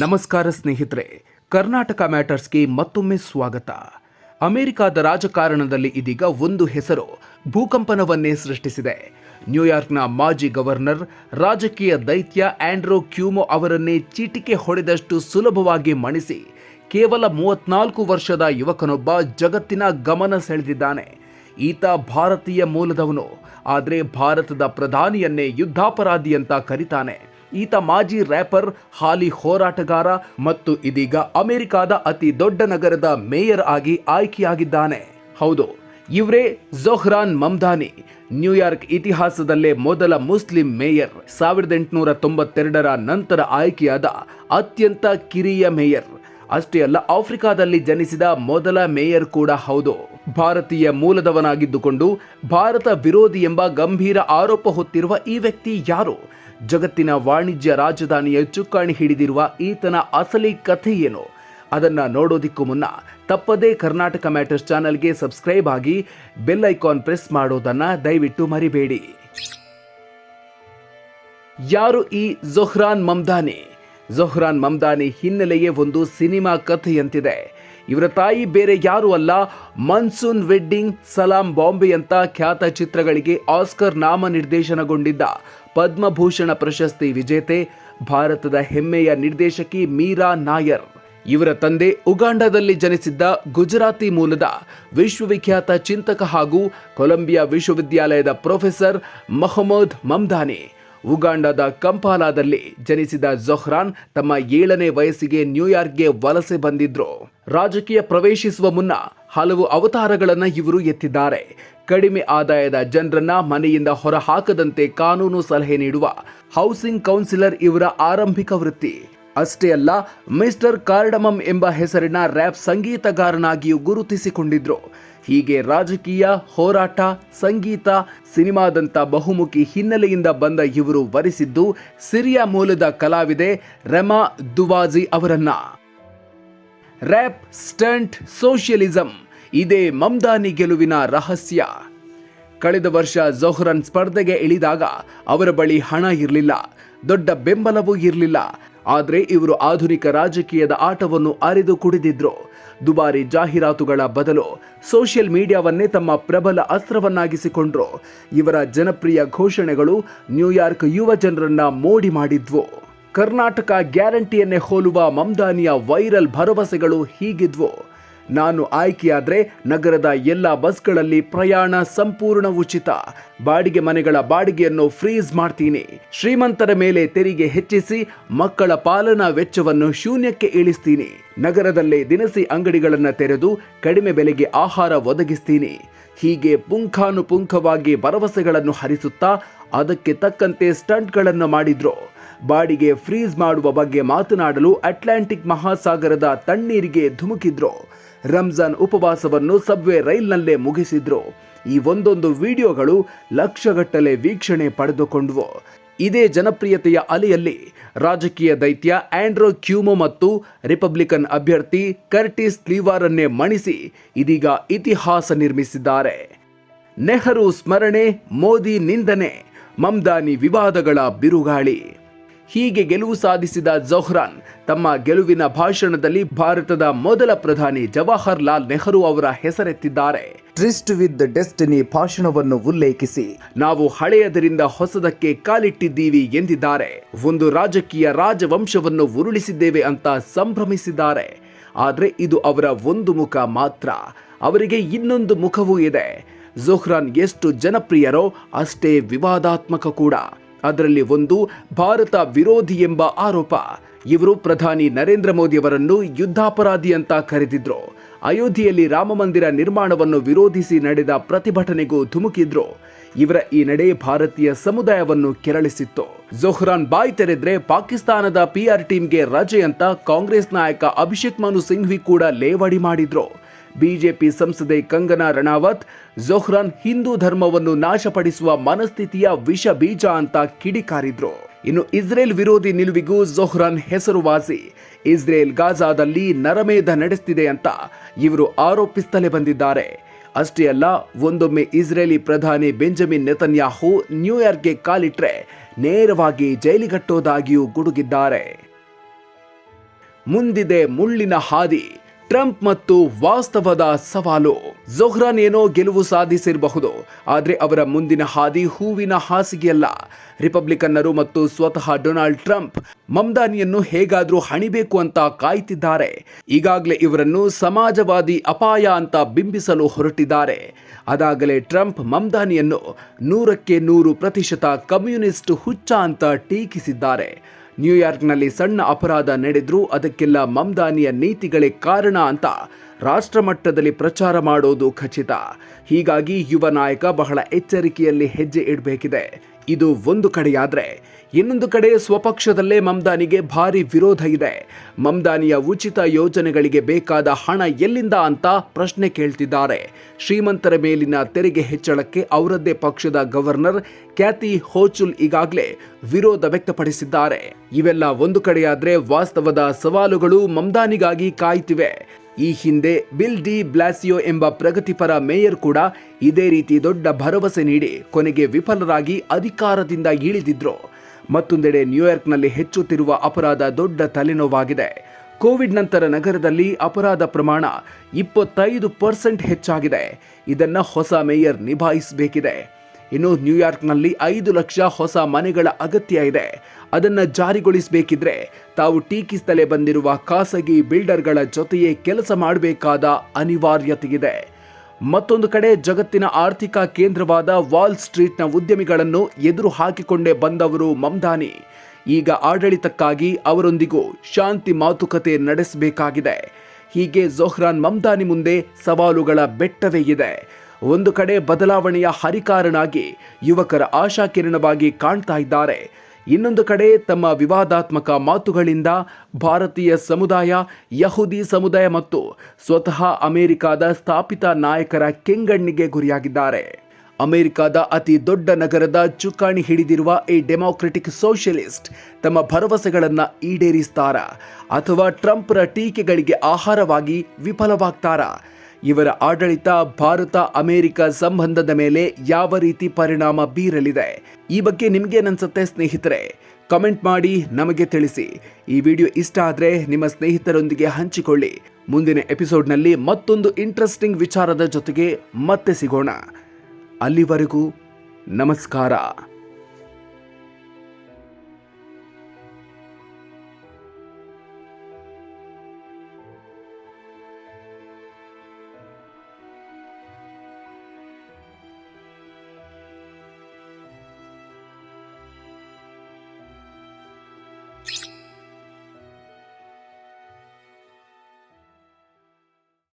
ನಮಸ್ಕಾರ ಸ್ನೇಹಿತರೆ, ಕರ್ನಾಟಕ ಮ್ಯಾಟರ್ಸ್ಗೆ ಮತ್ತೊಮ್ಮೆ ಸ್ವಾಗತ. ಅಮೆರಿಕದ ರಾಜಕಾರಣದಲ್ಲಿ ಇದೀಗ ಒಂದು ಹೆಸರು ಭೂಕಂಪನವನ್ನೇ ಸೃಷ್ಟಿಸಿದೆ. ನ್ಯೂಯಾರ್ಕ್ನ ಮಾಜಿ ಗವರ್ನರ್, ರಾಜಕೀಯ ದೈತ್ಯ ಆಂಡ್ರೋ ಕ್ಯೂಮೋ ಅವರನ್ನೇ ಚೀಟಿಕೆ ಹೊಡೆದಷ್ಟು ಸುಲಭವಾಗಿ ಮಣಿಸಿ ಕೇವಲ ಮೂವತ್ನಾಲ್ಕು ವರ್ಷದ ಯುವಕನೊಬ್ಬ ಜಗತ್ತಿನ ಗಮನ ಸೆಳೆದಿದ್ದಾನೆ. ಈತ ಭಾರತೀಯ ಮೂಲದವನು, ಆದರೆ ಭಾರತದ ಪ್ರಧಾನಿಯನ್ನೇ ಯುದ್ಧಾಪರಾಧಿ ಅಂತ ಕರೀತಾನೆ. ಈತ ಮಾಜಿ ರ್ಯಾಪರ್, ಹಾಲಿ ಹೋರಾಟಗಾರ ಮತ್ತು ಇದೀಗ ಅಮೆರಿಕಾದ ಅತಿ ದೊಡ್ಡ ನಗರದ ಮೇಯರ್ ಆಗಿ ಆಯ್ಕೆಯಾಗಿದ್ದಾನೆ. ಹೌದು, ಇವರೇ ಜೊಹ್ರಾನ್ ಮಮ್ದಾನಿ ನ್ಯೂಯಾರ್ಕ್ ಇತಿಹಾಸದಲ್ಲೇ ಮೊದಲ ಮುಸ್ಲಿಂ ಮೇಯರ್. ಸಾವಿರದ ಎಂಟುನೂರ ತೊಂಬತ್ತೆರಡರ ನಂತರ ಆಯ್ಕೆಯಾದ ಅತ್ಯಂತ ಕಿರಿಯ ಮೇಯರ್. ಅಷ್ಟೇ ಅಲ್ಲ, ಆಫ್ರಿಕಾದಲ್ಲಿ ಜನಿಸಿದ ಮೊದಲ ಮೇಯರ್ ಕೂಡ ಹೌದು. ಭಾರತೀಯ ಮೂಲದವನಾಗಿದ್ದುಕೊಂಡು ಭಾರತ ವಿರೋಧಿ ಎಂಬ ಗಂಭೀರ ಆರೋಪ ಹೊತ್ತಿರುವ ಈ ವ್ಯಕ್ತಿ ಯಾರು? ಜಗತ್ತಿನ ವಾಣಿಜ್ಯ ರಾಜಧಾನಿಯ ಚುಕ್ಕಾಣಿ ಹಿಡಿದಿರುವ ಈತನ ಅಸಲಿ ಕಥೆ ಏನು? ಅದನ್ನ ನೋಡೋದಿಕ್ಕೂ ಮುನ್ನ ತಪ್ಪದೇ ಕರ್ನಾಟಕ ಮ್ಯಾಟರ್ಸ್ ಚಾನಲ್ಗೆ ಸಬ್ಸ್ಕ್ರೈಬ್ ಆಗಿ ಬೆಲ್ ಐಕಾನ್ ಪ್ರೆಸ್ ಮಾಡೋದನ್ನ ದಯವಿಟ್ಟು ಮರಿಬೇಡಿ. ಯಾರು ಈ ಜೊಹ್ರಾನ್ ಮಮ್ದಾನಿ? ಜೊಹ್ರಾನ್ ಮಮ್ದಾನಿ ಹಿನ್ನೆಲೆಯೇ ಒಂದು ಸಿನಿಮಾ ಕಥೆಯಂತಿದೆ. ಇವರ ತಾಯಿ ಬೇರೆ ಯಾರೂ ಅಲ್ಲ, ಮನ್ಸೂನ್ ವೆಡ್ಡಿಂಗ್, ಸಲಾಂ ಬಾಂಬೆ ಅಂತ ಖ್ಯಾತ ಚಿತ್ರಗಳಿಗೆ ಆಸ್ಕರ್ ನಾಮ ನಿರ್ದೇಶನಗೊಂಡಿದ್ದ ಪದ್ಮಭೂಷಣ ಪ್ರಶಸ್ತಿ ವಿಜೇತೆ, ಭಾರತದ ಹೆಮ್ಮೆಯ ನಿರ್ದೇಶಕಿ ಮೀರಾ ನಾಯರ್. ಇವರ ತಂದೆ ಉಗಾಂಡದಲ್ಲಿ ಜನಿಸಿದ್ದ ಗುಜರಾತಿ ಮೂಲದ ವಿಶ್ವವಿಖ್ಯಾತ ಚಿಂತಕ ಹಾಗೂ ಕೊಲಂಬಿಯಾ ವಿಶ್ವವಿದ್ಯಾಲಯದ ಪ್ರೊಫೆಸರ್ ಮೊಹಮ್ಮದ್ ಮಮ್ದಾನಿ. ಉಗಾಂಡದ ಕಂಪಾಲಾದಲ್ಲಿ ಜನಿಸಿದ ಜೊಹ್ರಾನ್ ತಮ್ಮ ಏಳನೇ ವಯಸ್ಸಿಗೆ ನ್ಯೂಯಾರ್ಕ್ಗೆ ವಲಸೆ ಬಂದಿದ್ರು. ರಾಜಕೀಯ ಪ್ರವೇಶಿಸುವ ಮುನ್ನ ಹಲವು ಅವತಾರಗಳನ್ನು ಇವರು ಎತ್ತಿದ್ದಾರೆ. ಕಡಿಮೆ ಆದಾಯದ ಜನರನ್ನ ಮನೆಯಿಂದ ಹೊರಹಾಕದಂತೆ ಕಾನೂನು ಸಲಹೆ ನೀಡುವ ಹೌಸಿಂಗ್ ಕೌನ್ಸಿಲರ್ ಇವರ ಆರಂಭಿಕ ವೃತ್ತಿ. ಅಷ್ಟೇ ಅಲ್ಲ, ಮಿಸ್ಟರ್ ಕಾರ್ಡಮಮ್ ಎಂಬ ಹೆಸರಿನ ರ್ಯಾಪ್ ಸಂಗೀತಗಾರನಾಗಿಯೂ ಗುರುತಿಸಿಕೊಂಡಿದ್ರು. ಹೀಗೆ ರಾಜಕೀಯ, ಹೋರಾಟ, ಸಂಗೀತ, ಸಿನಿಮಾದಂಥ ಬಹುಮುಖಿ ಹಿನ್ನೆಲೆಯಿಂದ ಬಂದ ಇವರು ವರಿಸಿದ್ದು ಸಿರಿಯಾ ಮೂಲದ ಕಲಾವಿದೆ ರೆಮಾ ದುವಾಜಿ ಅವರನ್ನ. ರ್ಯಾಪ್ ಸ್ಟಂಟ್ ಸೋಷಿಯಲಿಸಂ, ಇದೇ ಮಮ್ದಾನಿ ಗೆಲುವಿನ ರಹಸ್ಯ. ಕಳೆದ ವರ್ಷ ಜೊಹ್ರನ್ ಸ್ಪರ್ಧೆಗೆ ಇಳಿದಾಗ ಅವರ ಬಳಿ ಹಣ ಇರಲಿಲ್ಲ, ದೊಡ್ಡ ಬೆಂಬಲವೂ ಇರಲಿಲ್ಲ ಆದರೆ ಇವರು ಆಧುನಿಕ ರಾಜಕೀಯದ ಆಟವನ್ನು ಅರಿದು ಕುಡಿದಿದ್ರು. ದುಬಾರಿ ಜಾಹೀರಾತುಗಳ ಬದಲು ಸೋಷಿಯಲ್ ಮೀಡಿಯಾವನ್ನೇ ತಮ್ಮ ಪ್ರಬಲ ಅಸ್ತ್ರವನ್ನಾಗಿಸಿಕೊಂಡ್ರು. ಇವರ ಜನಪ್ರಿಯ ಘೋಷಣೆಗಳು ನ್ಯೂಯಾರ್ಕ್ ಯುವ ಜನರನ್ನ ಮೋಡಿ ಮಾಡಿದ್ವು. ಕರ್ನಾಟಕ ಗ್ಯಾರಂಟಿಯನ್ನೇ ಹೋಲುವ ಮಮ್ದಾನಿಯ ವೈರಲ್ ಭರವಸೆಗಳು ಹೀಗಿದ್ವು. ನಾನು ಆಯ್ಕೆಯಾದರೆ ನಗರದ ಎಲ್ಲ ಬಸ್ಗಳಲ್ಲಿ ಪ್ರಯಾಣ ಸಂಪೂರ್ಣ ಉಚಿತ. ಬಾಡಿಗೆ ಮನೆಗಳ ಬಾಡಿಗೆಯನ್ನು ಫ್ರೀಸ್ ಮಾಡ್ತೀನಿ. ಶ್ರೀಮಂತರ ಮೇಲೆ ತೆರಿಗೆ ಹೆಚ್ಚಿಸಿ ಮಕ್ಕಳ ಪಾಲನಾ ವೆಚ್ಚವನ್ನು ಶೂನ್ಯಕ್ಕೆ ಇಳಿಸ್ತೀನಿ. ನಗರದಲ್ಲೇ ದಿನಸಿ ಅಂಗಡಿಗಳನ್ನು ತೆರೆದು ಕಡಿಮೆ ಬೆಲೆಗೆ ಆಹಾರ ಒದಗಿಸ್ತೀನಿ. ಹೀಗೆ ಪುಂಖಾನುಪುಂಖವಾಗಿ ಭರವಸೆಗಳನ್ನು ಹರಿಸುತ್ತಾ ಅದಕ್ಕೆ ತಕ್ಕಂತೆ ಸ್ಟಂಟ್ಗಳನ್ನು ಮಾಡಿದ್ರು. ಬಾಡಿಗೆ ಫ್ರೀಸ್ ಮಾಡುವ ಬಗ್ಗೆ ಮಾತನಾಡಲು ಅಟ್ಲಾಂಟಿಕ್ ಮಹಾಸಾಗರದ ತಣ್ಣೀರಿಗೆ ಧುಮುಕಿದ್ರು. ರಂಜಾನ್ ಉಪವಾಸವನ್ನು ಸಬ್ವೆ ರೈಲ್ನಲ್ಲೇ ಮುಗಿಸಿದ್ರು. ಈ ಒಂದೊಂದು ವಿಡಿಯೋಗಳು ಲಕ್ಷಗಟ್ಟಲೆ ವೀಕ್ಷಣೆ ಪಡೆದುಕೊಂಡವು. ಇದೇ ಜನಪ್ರಿಯತೆಯ ಅಲೆಯಲ್ಲಿ ರಾಜಕೀಯ ದೈತ್ಯ ಆಂಡ್ರೋ ಕ್ಯೂಮೋ ಮತ್ತು ರಿಪಬ್ಲಿಕನ್ ಅಭ್ಯರ್ಥಿ ಕರ್ಟಿಸ್ ಕ್ಲೀವಾರನ್ನೇ ಮಣಿಸಿ ಇದೀಗ ಇತಿಹಾಸ ನಿರ್ಮಿಸಿದ್ದಾರೆ. ನೆಹರು ಸ್ಮರಣೆ, ಮೋದಿ ನಿಂದನೆ, ಮಮ್ದಾನಿ ವಿವಾದಗಳ ಬಿರುಗಾಳಿ. ಹೀಗೆ ಗೆಲುವು ಸಾಧಿಸಿದ ಜೊಹ್ರಾನ್ ತಮ್ಮ ಗೆಲುವಿನ ಭಾಷಣದಲ್ಲಿ ಭಾರತದ ಮೊದಲ ಪ್ರಧಾನಿ ಜವಾಹರ್ಲಾಲ್ ನೆಹರು ಅವರ ಹೆಸರೆತ್ತಿದ್ದಾರೆ. ಟ್ರಿಸ್ಟ್ ವಿತ್ ಡೆಸ್ಟಿನಿ ಭಾಷಣವನ್ನು ಉಲ್ಲೇಖಿಸಿ. ನಾವು ಹಳೆಯದರಿಂದ ಹೊಸದಕ್ಕೆ ಕಾಲಿಟ್ಟಿದ್ದೀವಿ ಎಂದಿದ್ದಾರೆ. ಒಂದು ರಾಜಕೀಯ ರಾಜವಂಶವನ್ನು ಉರುಳಿಸಿದ್ದೇವೆ ಅಂತ ಸಂಭ್ರಮಿಸಿದ್ದಾರೆ. ಆದರೆ ಇದು ಅವರ ಒಂದು ಮುಖ ಮಾತ್ರ. ಅವರಿಗೆ ಇನ್ನೊಂದು ಮುಖವೂ ಇದೆ. ಜೊಹ್ರಾನ್ ಎಷ್ಟು ಜನಪ್ರಿಯರೋ ಅಷ್ಟೇ ವಿವಾದಾತ್ಮಕ ಕೂಡ. ಅದರಲ್ಲಿ ಒಂದು ಭಾರತ ವಿರೋಧಿ ಎಂಬ ಆರೋಪ. ಇವರು ಪ್ರಧಾನಿ ನರೇಂದ್ರ ಮೋದಿಯವರನ್ನು ಯುದ್ಧಾಪರಾಧಿ ಅಂತ ಕರೆದಿದ್ರು. ಅಯೋಧ್ಯೆಯಲ್ಲಿ ರಾಮಮಂದಿರ ನಿರ್ಮಾಣವನ್ನು ವಿರೋಧಿಸಿ ನಡೆದ ಪ್ರತಿಭಟನೆಗೂ ಧುಮುಕಿದ್ರು. ಇವರ ಈ ನಡೆ ಭಾರತೀಯ ಸಮುದಾಯವನ್ನು ಕೆರಳಿಸಿತ್ತು. ಜೊಹ್ರಾನ್ ಬಾಯ್ ತೆರೆದ್ರೆ ಪಾಕಿಸ್ತಾನದ ಪಿಆರ್ ಟೀಮ್ಗೆ ರಜೆ ಅಂತ ಕಾಂಗ್ರೆಸ್ ನಾಯಕ ಅಭಿಷೇಕ್ ಮನು ಸಿಂಘ್ವಿ ಕೂಡ ಲೇವಡಿ ಮಾಡಿದ್ರು. ಬಿಜೆಪಿ ಸಂಸದೆ ಕಂಗನಾ ರಣಾವತ್, ಜೊಹ್ರಾನ್ ಹಿಂದೂ ಧರ್ಮವನ್ನು ನಾಶಪಡಿಸುವ ಮನಸ್ಥಿತಿಯ ವಿಷ ಬೀಜ ಅಂತ ಕಿಡಿಕಾರಿದ್ರು. ಇನ್ನು ಇಸ್ರೇಲ್ ವಿರೋಧಿ ನಿಲುವಿಗೂ ಜೊಹ್ರಾನ್ ಹೆಸರುವಾಸಿ. ಇಸ್ರೇಲ್ ಗಾಜಾದಲ್ಲಿ ನರಮೇಧ ನಡೆಸ್ತಿದೆ ಅಂತ ಇವರು ಆರೋಪಿಸುತ್ತಲೇ ಬಂದಿದ್ದಾರೆ. ಅಷ್ಟೇ ಅಲ್ಲ, ಒಂದೊಮ್ಮೆ ಇಸ್ರೇಲಿ ಪ್ರಧಾನಿ ಬೆಂಜಮಿನ್ ನೆತನ್ಯಾಹು ನ್ಯೂಯಾರ್ಕ್ಗೆ ಕಾಲಿಟ್ರೆ ನೇರವಾಗಿ ಜೈಲಿಗಟ್ಟೋದಾಗಿಯೂ ಗುಡುಗಿದ್ದಾರೆ. ಮುಂದಿದೆ ಮುಳ್ಳಿನ ಹಾದಿ. ಟ್ರಂಪ್ ಮತ್ತು ವಾಸ್ತವದ ಸವಾಲು. ಜೊಹ್ರಾನ್ ಏನೋ ಗೆಲುವು ಸಾಧಿಸಿರಬಹುದು, ಆದರೆ ಅವರ ಮುಂದಿನ ಹಾದಿ ಹೂವಿನ ಹಾಸಿಗೆಯಲ್ಲ. ರಿಪಬ್ಲಿಕನ್ನರು ಮತ್ತು ಸ್ವತಃ ಡೊನಾಲ್ಡ್ ಟ್ರಂಪ್ ಮಮ್ದಾನಿಯನ್ನು ಹೇಗಾದರೂ ಹಣಿಬೇಕು ಅಂತ ಕಾಯ್ತಿದ್ದಾರೆ. ಈಗಾಗಲೇ ಇವರನ್ನು ಸಮಾಜವಾದಿ ಅಪಾಯ ಅಂತ ಬಿಂಬಿಸಲು ಹೊರಟಿದ್ದಾರೆ. ಅದಾಗಲೇ ಟ್ರಂಪ್ ಮಮ್ದಾನಿಯನ್ನು ನೂರಕ್ಕೆ ನೂರು ಪ್ರತಿಶತ ಕಮ್ಯುನಿಸ್ಟ್ ಹುಚ್ಚ ಅಂತ ಟೀಕಿಸಿದ್ದಾರೆ. ನ್ಯೂಯಾರ್ಕ್ನಲ್ಲಿ ಸಣ್ಣ ಅಪರಾಧ ನಡೆದರೂ ಅದಕ್ಕೆಲ್ಲ ಮಮ್ದಾನಿಯ ನೀತಿಗಳೇ ಕಾರಣ ಅಂತ ರಾಷ್ಟ್ರಮಟ್ಟದಲ್ಲಿ ಪ್ರಚಾರ ಮಾಡೋದು ಖಚಿತ. ಹೀಗಾಗಿ ಯುವ ನಾಯಕ ಬಹಳ ಎಚ್ಚರಿಕೆಯಲ್ಲಿ ಹೆಜ್ಜೆ ಇಡಬೇಕಿದೆ. ಇದು ಒಂದು ಕಡೆಯಾದರೆ ಇನ್ನೊಂದು ಕಡೆ ಸ್ವಪಕ್ಷದಲ್ಲೇ ಮಮ್ದಾನಿಗೆ ಭಾರಿ ವಿರೋಧ ಇದೆ. ಮಮ್ದಾನಿಯ ಉಚಿತ ಯೋಜನೆಗಳಿಗೆ ಬೇಕಾದ ಹಣ ಎಲ್ಲಿಂದ ಅಂತ ಪ್ರಶ್ನೆ ಕೇಳ್ತಿದ್ದಾರೆ. ಶ್ರೀಮಂತರ ಮೇಲಿನ ತೆರಿಗೆ ಹೆಚ್ಚಳಕ್ಕೆ ಅವರದ್ದೇ ಪಕ್ಷದ ಗವರ್ನರ್ ಕ್ಯಾತಿ ಹೋಚುಲ್ ಈಗಾಗಲೇ ವಿರೋಧ ವ್ಯಕ್ತಪಡಿಸಿದ್ದಾರೆ. ಇವೆಲ್ಲ ಒಂದು ಕಡೆಯಾದರೆ ವಾಸ್ತವದ ಸವಾಲುಗಳು ಮಮ್ದಾನಿಗಾಗಿ ಕಾಯ್ತಿವೆ. ಈ ಹಿಂದೆ ಬಿಲ್ ಡಿ ಬ್ಲಾಸಿಯೋ ಎಂಬ ಪ್ರಗತಿಪರ ಮೇಯರ್ ಕೂಡ ಇದೇ ರೀತಿ ದೊಡ್ಡ ಭರವಸೆ ನೀಡಿ ಕೊನೆಗೆ ವಿಫಲರಾಗಿ ಅಧಿಕಾರದಿಂದ ಇಳಿದಿದ್ರು. ಮತ್ತೊಂದೆಡೆ ನ್ಯೂಯಾರ್ಕ್ನಲ್ಲಿ ಹೆಚ್ಚುತ್ತಿರುವ ಅಪರಾಧ ದೊಡ್ಡ ತಲೆನೋವಾಗಿದೆ. ಕೋವಿಡ್ ನಂತರ ನಗರದಲ್ಲಿ ಅಪರಾಧ ಪ್ರಮಾಣ ಇಪ್ಪತ್ತೈದು ಪರ್ಸೆಂಟ್ ಹೆಚ್ಚಾಗಿದೆ. ಇದನ್ನು ಹೊಸ ಮೇಯರ್ ನಿಭಾಯಿಸಬೇಕಿದೆ. ಇನ್ನು ನ್ಯೂಯಾರ್ಕ್ನಲ್ಲಿ ಐದು ಲಕ್ಷ ಹೊಸ ಮನೆಗಳ ಅಗತ್ಯ ಇದೆ. ಅದನ್ನು ಜಾರಿಗೊಳಿಸಬೇಕಿದ್ರೆ ತಾವು ಟೀಕಿಸ್ತಲೇ ಬಂದಿರುವ ಖಾಸಗಿ ಬಿಲ್ಡರ್ಗಳ ಜೊತೆಯೇ ಕೆಲಸ ಮಾಡಬೇಕಾದ ಅನಿವಾರ್ಯತೆ ಇದೆ ಮತ್ತೊಂದು ಕಡೆ ಜಗತ್ತಿನ ಆರ್ಥಿಕ ಕೇಂದ್ರವಾದ ವಾಲ್ ಸ್ಟ್ರೀಟ್ನ ಉದ್ಯಮಿಗಳನ್ನು ಎದುರು ಹಾಕಿಕೊಂಡೇ ಬಂದವರು ಮಮ್ದಾನಿ. ಈಗ ಆಡಳಿತಕ್ಕಾಗಿ ಅವರೊಂದಿಗೂ ಶಾಂತಿ ಮಾತುಕತೆ ನಡೆಸಬೇಕಾಗಿದೆ. ಹೀಗೆ ಜೊಹ್ರಾನ್ ಮಮ್ದಾನಿ ಮುಂದೆ ಸವಾಲುಗಳ ಬೆಟ್ಟವೇ ಇದೆ. ಒಂದು ಕಡೆ ಬದಲಾವಣೆಯ ಹರಿಕಾರನಾಗಿ ಯುವಕರ ಆಶಾಕಿರಣವಾಗಿ ಕಾಣ್ತಾ ಇದ್ದಾರೆ. ಇನ್ನೊಂದು ಕಡೆ ತಮ್ಮ ವಿವಾದಾತ್ಮಕ ಮಾತುಗಳಿಂದ ಭಾರತೀಯ ಸಮುದಾಯ, ಯಹೂದಿ ಸಮುದಾಯ ಮತ್ತು ಸ್ವತಃ ಅಮೆರಿಕದ ಸ್ಥಾಪಿತ ನಾಯಕರ ಕೆಂಗಣ್ಣಿಗೆ ಗುರಿಯಾಗಿದ್ದಾರೆ. ಅಮೆರಿಕದ ಅತಿ ದೊಡ್ಡ ನಗರದ ಚುಕ್ಕಾಣಿ ಹಿಡಿದಿರುವ ಈ ಡೆಮಾಕ್ರೆಟಿಕ್ ಸೋಷಿಯಲಿಸ್ಟ್ ತಮ್ಮ ಭರವಸೆಗಳನ್ನು ಈಡೇರಿಸ್ತಾರ ಅಥವಾ ಟ್ರಂಪ್ರ ಟೀಕೆಗಳಿಗೆ ಆಹಾರವಾಗಿ ವಿಫಲವಾಗ್ತಾರಾ? ಇವರ ಆಡಳಿತ, ಭಾರತ, ಅಮೆರಿಕ ಸಂಬಂಧದ ಮೇಲೆ ಯಾವ ರೀತಿ ಪರಿಣಾಮ ಬೀರಲಿದೆ? ಈ ಬಗ್ಗೆ ನಿಮ್ಗೇನನ್ಸುತ್ತೆ ಸ್ನೇಹಿತರೆ? ಕಮೆಂಟ್ ಮಾಡಿ ನಮಗೆ ತಿಳಿಸಿ. ಈ ವಿಡಿಯೋ ಇಷ್ಟ ಆದರೆ ನಿಮ್ಮ ಸ್ನೇಹಿತರೊಂದಿಗೆ ಹಂಚಿಕೊಳ್ಳಿ. ಮುಂದಿನ ಎಪಿಸೋಡ್ನಲ್ಲಿ ಮತ್ತೊಂದು ಇಂಟ್ರೆಸ್ಟಿಂಗ್ ವಿಚಾರದ ಜೊತೆಗೆ ಮತ್ತೆ ಸಿಗೋಣ. ಅಲ್ಲಿವರೆಗೂ ನಮಸ್ಕಾರ.